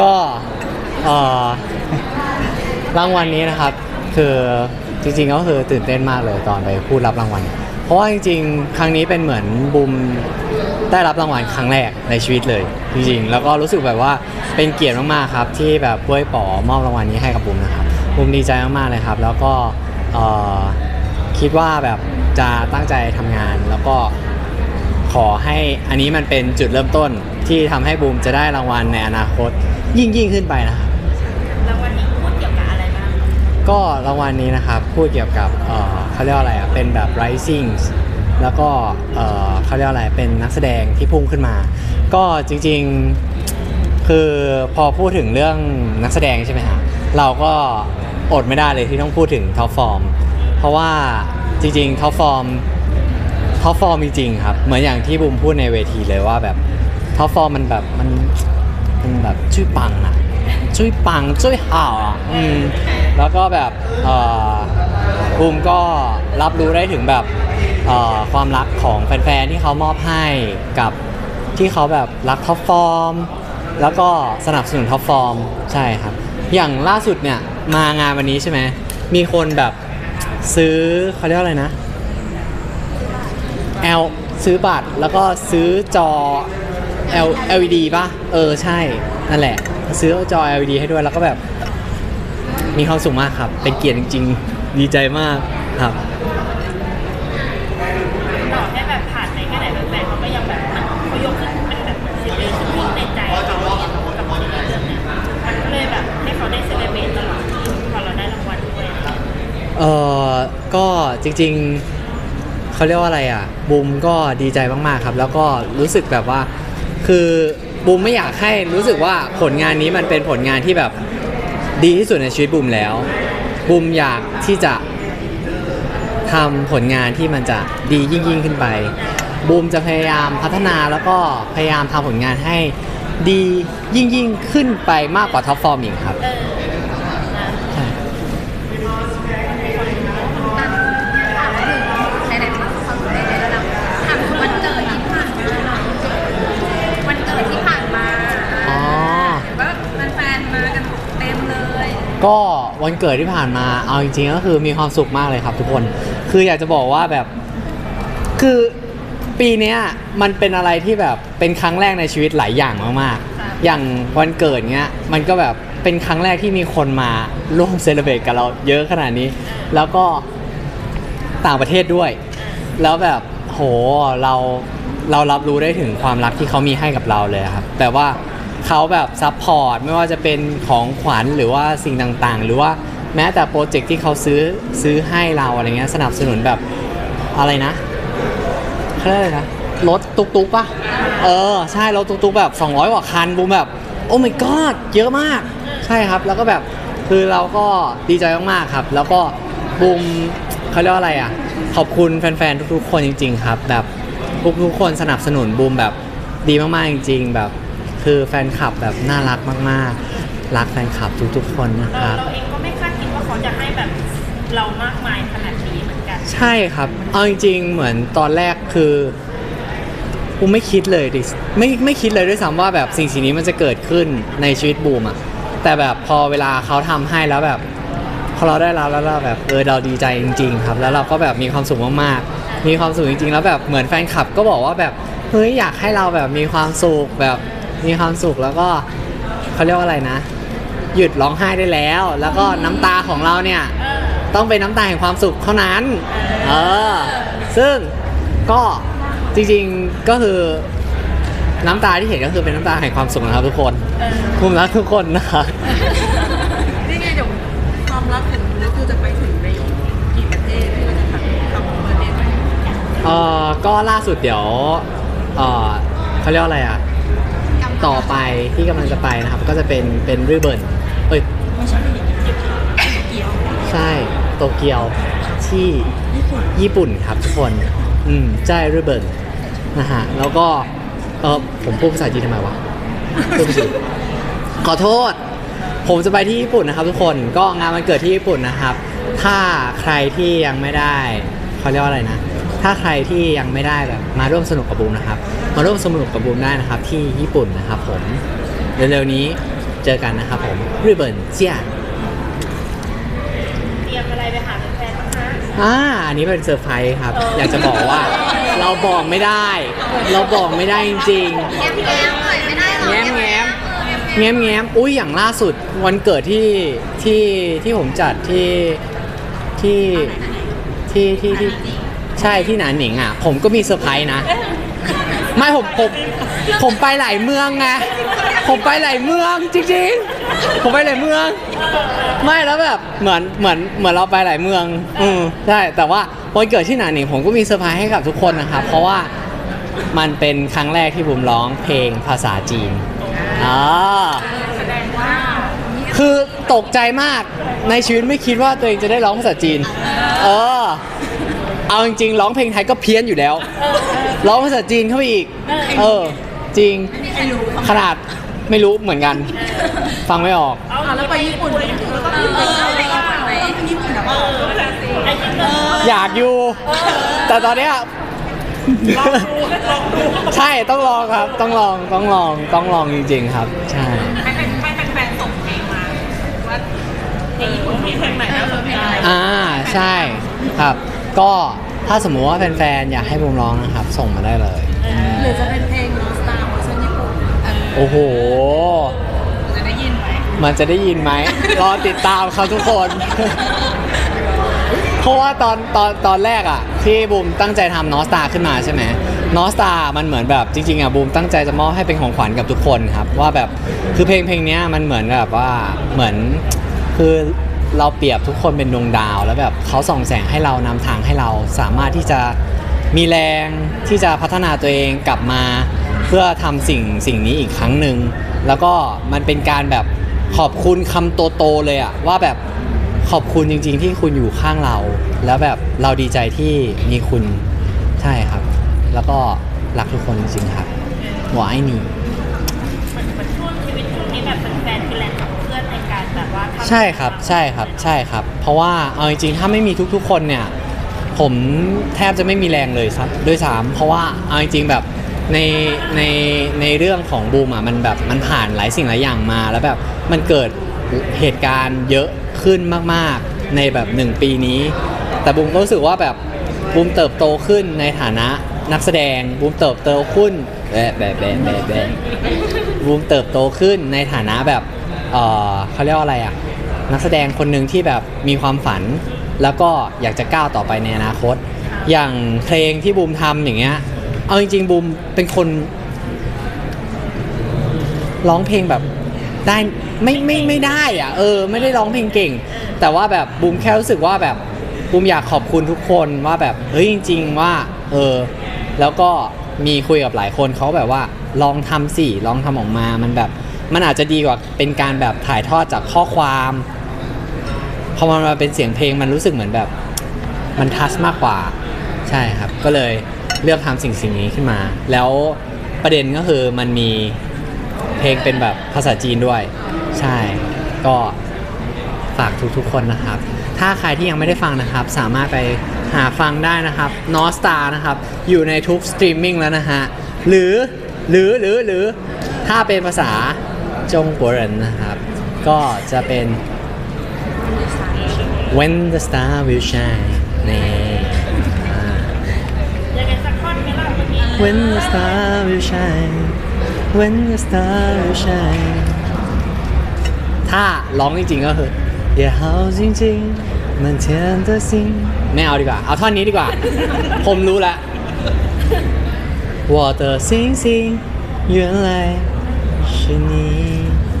ก็เอ่อรางวัลนี้นะครับ คือจริงๆก็คือตื่นเต้นมากเลยตอนไปพูดรับรางวัล เพราะว่าจริงๆ ครั้งนี้เป็นเหมือนบูมได้รับรางวัลครั้งแรกในชีวิตเลย จริงๆ แล้วก็รู้สึกแบบว่าเป็นเกียรติมากๆครับ ที่แบบบ้วยป๋อมอบรางวัลนี้ให้กับบูมนะครับบูมดีใจมากๆเลยครับ แล้วก็เอ่อคิดว่าแบบจะตั้งใจทำงานแล้วก็ขอให้อันนี้มันเป็นจุดเริ่มต้น ที่ทำให้บูมจะได้รางวัลในอนาคต ยิ่งยิ่งขึ้นไปนะครับแล้ววันนี้พูดเกี่ยวกับอะไรบ้างก็รางวัลนี้นะครับพูดเกี่ยวกับเอ่อเขาเรียกว่าอะไรอะเป็นแบบ rising แล้วก็เอ่อเขาเรียกว่าอะไรเป็นนักแสดงที่พุ่งขึ้นมา ก็จริงๆคือพอพูดถึงเรื่องนักแสดงใช่ไหมฮะเราก็อดไม่ได้เลยที่ต้องพูดถึงท็อปฟอร์มเพราะว่าจริงๆท็อปฟอร์ม ท็อปฟอร์มจริงๆครับ เหมือนอย่างที่บูมพูดในเวทีเลยว่าแบบ ท็อปฟอร์มมันแบบมันมันแบบช่วยปังอะช่วยปังช่วยห่าวอะอืมแล้วก็แบบเอ่อบูมก็รับรู้ได้ถึงแบบเอ่อความรักของแฟนๆที่เขามอบให้กับที่เขาแบบรักท็อปฟอร์มแล้วก็สนับสนุนท็อปฟอร์มใช่ครับ อย่างล่าสุดเนี่ยมางานวันนี้ใช่ไหมมีคนแบบซื้อเขาเรียกอะไรนะ L ซื้อบัตรแล้วก็ซื้อจอ L LED ป่ะ เออใช่ นั่นแหละ ซื้อจอ LED ให้ด้วยแล้วก็แบบ มีความสุขมากครับ เป็นเกียรติจริง ๆ ดีใจมากครับ ต่อให้แบบผ่านไปแค่ไหนแฟนๆเขาก็ยังแบบเขายกขึ้นเป็นแบบซีรีส์ที่ยิ่งในใจเขาอย่างเงี้ยกับซีรีส์เรื่องเนี้ยมันก็เลยแบบให้เขาได้เซเลบรตตลอดพอเราได้รางวัลด้วยเออก็จริงๆ เขาเรียกว่าอะไรอะบูมก็ดีใจมากๆครับ แล้วก็รู้สึกแบบว่า คือบูมไม่อยากให้รู้สึกว่าผลงานนี้มันเป็นผลงานที่แบบดีที่สุดในชีวิตบูมแล้วบูมอยากที่จะทำผลงานที่มันจะดียิ่งยิ่งขึ้นไปบูมจะพยายามพัฒนาแล้วก็พยายามทำผลงานให้ดียิ่งยิ่งขึ้นไปมากกว่าท็อปฟอร์มอีกครับ เออนะ ใช่ ไหนๆก็ความสุขในระดับถามถึงวันเกิดที่ผ่านมาวันเกิดที่ผ่านมา อ๋อ เห็นว่าแฟนๆมากัน เต็มเลยก็วันเกิดที่ผ่านมาเอาจริงๆก็คือมีความสุขมากเลยครับทุกคน คืออยากจะบอกว่าแบบคือปีเนี้ยมันเป็นอะไรที่แบบเป็นครั้งแรกในชีวิตหลายอย่างมากๆ อย่างวันเกิดเนี้ยมันก็แบบเป็นครั้งแรกที่มีคนมาร่วมเซเลบรตกับเราเยอะขนาดนี้ แล้วก็ต่างประเทศด้วย แล้วแบบโหเราเรารับรู้ได้ถึงความรักที่เขามีให้กับเราเลยครับแบบว่า เขาแบบซัพพอร์ตไม่ว่าจะเป็นของขวัญหรือว่าสิ่งต่างๆ หรือว่าแม้แต่โปรเจกต์ที่เขาซื้อซื้อให้เราอะไรเงี้ยสนับสนุนแบบอะไรนะเขาเรียกอะไรนะรถตุกตุกปะเออ ใช่รถตุกตุกแบบ 200 กว่าคันบูมแบบ โอ้ my god เยอะมาก ใช่ครับ แล้วก็แบบคือเราก็ดีใจมากๆครับ แล้วก็บูมเขาเรียกว่าอะไรอะ ขอบคุณแฟนๆ ทุกๆ คนจริง ๆ ครับ แบบทุกๆคนสนับสนุนบูมแบบดีมากๆ จริง ๆ แบบ คือแฟนคลับแบบน่ารักมากๆ รักแฟนคลับทุกๆคนนะเอคอรับ เราเองก็ไม่คาดคิดว่าเขาจะให้แบบเรามากมายขนาดนี้เหมือนกัน ใช่ครับ เอาจริงๆ เหมือนตอนแรกคือบูมไม่คิดเลยดิ ไม่ไม่คิดเลยด้วยซ้ำว่าแบบสิ่งสิ่งนี้มันจะเกิดขึ้นในชีวิตบูมอะแต่แบบพอเวลาเขาทำให้แล้วแบบ พอเราได้รับแล้วเราแบบเออเราดีใจจริง ๆ ครับ แล้วเราก็แบบมีความสุขมากๆ มีความสุขจริงๆ แล้วแบบเหมือนแฟนคลับก็บอกว่าแบบเฮ้ยอยากให้เราแบบมีความสุขแบบ มีความสุขแล้วก็เขาเรียกว่าอะไรนะ หยุดร้องไห้ได้แล้ว แล้วก็น้ำตาของเราเนี่ยเออต้องเป็นน้ำตาแห่งความสุขเท่านั้น เออ ซึ่งก็จริงๆก็คือน้ำตาที่เห็นก็คือเป็นน้ำตาแห่งความสุขนะครับทุกคนเออภูมิรักทุกคนนะครับ นี่ไงเดี๋ยวความรักของคุณก็คือจะไปถึงในกี่ประเทศที่เราจะทำทำประเทศไหนเอ่อก็ล่าสุดเดี๋ยวเอ่อเขาเรียกว่าอะไรอะ ต่อไปที่กำลังจะไปนะครับ ก็จะเป็นเป็นริเบิร์นเอ้ยใช่โตเกียวที่ญี่ปุ่นครับทุกคน อืมใช่ริเบิร์นนะฮะแล้วก็เออผมพูดภาษาจีนทำไมวะพูดภาษาจีนขอโทษ ผมจะไปที่ญี่ปุ่นนะครับ ทุกคนก็งานวันเกิดที่ญี่ปุ่นนะครับ ถ้าใครที่ยังไม่ได้เขาเรียกว่าอะไรนะ ถ้าใครที่ยังไม่ได้แบบมาร่วมสนุกกับบูมนะครับ มาร่วมสนุกกับบูมได้นะครับ ที่ญี่ปุ่นนะครับผมเร็วๆนี้เจอกันนะครับผมริเบิร์นเจียเตรียมอะไรไปหาแฟนๆบ้งคะอ่าอันนี้เป็นเซอร์ไพรส์ครับ อยากจะบอกว่า เราบอกไม่ได้ เราบอกไม่ได้จริงแง้มแง้มหไม่ได้หรอแง้มแง้มแง้มแอุ้ยอย่างล่าสุดวันเกิดที่ที่ที่ผมจัดที่ที่ที่ที่ ใช่ที่หนานหนิงอะ ผมก็มีเซอร์ไพรส์นะ ไม่ผมผมผมไปหลายเมืองไงผมไปหลายเมืองจริงๆ ผมไปหลายเมือง ไม่แล้วแบบเหมือนเหมือนเหมือนเราไปหลายเมือง อืมใช่แต่ว่าวันเกิดที่หนานหนิงผมก็มีเซอร์ไพรส์ให้กับทุกคนนะครับ เพราะว่ามันเป็นครั้งแรกที่ผมร้องเพลงภาษาจีนอ่าแสดงว่าคือตกใจมากในชีวิตไม่คิดว่าตัวเองจะได้ร้องภาษาจีน เออ เอาจริงๆร้องเพลงไทยก็เพี้ยนอยู่แล้ว ร้องภาษาจีนเข้าไปอีก เออ จริง ขนาดไม่รู้เหมือนกัน ฟังไม่ออก เอาอะแล้วไปญี่ปุ่นแล้วก็ไปญี่ปุ่นแล้วไปญี่ปุ่นแล้วก็ไอ้ที่เกิดอยากอยู่ แต่ตอนเนี้ยลองดูลองดูใช่ต้องลองครับ ต้องลองต้องลองต้องลองจริง ๆ ครับ ใช่ให้แฟนให้แฟนๆส่งเพลงมาว่าเพลงญี่ปุ่นมีเพลงไหนน่าสนใจอ่าใช่ครับ ก็ถ้าสมมุติว่าแฟนๆ อยากให้ผมร้องนะครับ ส่งมาได้เลย หรือจะเป็นเพลง Lost Star เวอร์ชันญี่ปุ่นเออโอ้โห จะได้ยินไหมมันจะได้ยินไหม รอติดตามครับทุกคน เพราะว่าตอนตอนตอนแรกอะที่บูมตั้งใจทำนอสตาขึ้นมาใช่ไหมนอสตามันเหมือนแบบจริงๆอะบูมตั้งใจจะมอบให้เป็นของขวัญกับทุกคนครับ ว่าแบบคือเพลงเพลงเนี้ยมันเหมือนแบบว่าเหมือนคือ เราเปรียบทุกคนเป็นดวงดาว แล้วแบบเขาส่องแสงให้เรานำทางให้เราสามารถที่จะมีแรงที่จะพัฒนาตัวเองกลับมา เพื่อทำสิ่งสิ่งนี้อีกครั้งหนึ่งแล้วก็มันเป็นการแบบขอบคุณคำโตๆเลยอะว่าแบบขอบคุณจริง ๆ ที่คุณอยู่ข้างเรา แล้วแบบเราดีใจที่มีคุณใช่ครับ แล้วก็รักทุกคนจริงๆครับหัวไอ้หนี่ เหมือนเหมือนช่วงชีวิตช่วงนี้แบบแฟนๆคือแรง แบบว่าทำใช่ครับใช่ครับใช่ครับ เพราะว่าเอาจริงๆถ้าไม่มีทุกๆ คนเนี่ย ผมแทบจะไม่มีแรงเลยครับด้วยซ้ำเพราะว่าเอาจริงๆแบบในในในเรื่องของบูมอะมันแบบมันผ่านหลายสิ่งหลายอย่างมาแล้วแบบมันเกิดเหตุการณ์เยอะขึ้นมากๆในแบบหนึ่งปีนี้ แต่บูมก็รู้สึกว่าแบบบูมเติบโตขึ้นในฐานะนักแสดงบูมเติบโตขึ้นแบะแบะแบะแบะแบบูมเติบโตขึ้นในฐานะแบบ เออเขาเรียกว่าอะไรอะนักแสดงคนหนึ่งที่แบบมีความฝัน แล้วก็อยากจะก้าวต่อไปในอนาคต อย่างเพลงที่บูมทำอย่างเงี้ยเอาจริงๆบูมเป็นคนร้องเพลงแบบได้ไม่ไม่ไม่ได้อะเออ ไม่ได้ร้องเพลงเก่ง แต่ว่าแบบบูมแค่รู้สึกว่าแบบบูมอยากขอบคุณทุกคนว่าแบบเฮ้ยจริง ๆ ว่า เออ แล้วก็มีคุยกับหลายคนเขาแบบว่า ลองทำสิลองทำออกมามันแบบ มันอาจจะดีกว่าเป็นการแบบถ่ายทอดจากข้อความพอมันมาเป็นเสียงเพลงมันรู้สึกเหมือนแบบ มันทัชมากกว่า ใช่ครับ ก็เลยเลือกทำสิ่งสิ่งนี้ขึ้นมา แล้วประเด็นก็คือมันมีเพลงเป็นแบบภาษาจีนด้วย ใช่ก็ฝากทุกๆคนนะครับ ถ้าใครที่ยังไม่ได้ฟังนะครับ สามารถไปหาฟังได้นะครับ n o s t a r นะครับ อยู่ในทุกสตรีมมิ่งแล้วนะฮะ หรือหรือหรือหรือถ้าเป็นภาษา จงกัวเหรินนะครับ ก็จะเป็น When the star will shine นี่อ่า ยังไงสักท่อนไหมล่ะเมื่อกี้ When the star will shine When the star will shine ถ้าร้องจริงๆก็คืออย่า好静静满天的星ไม่เอาดีกว่า เอาท่อนนี้ดีกว่า ผมรู้แล้ว我的星星原来 是你。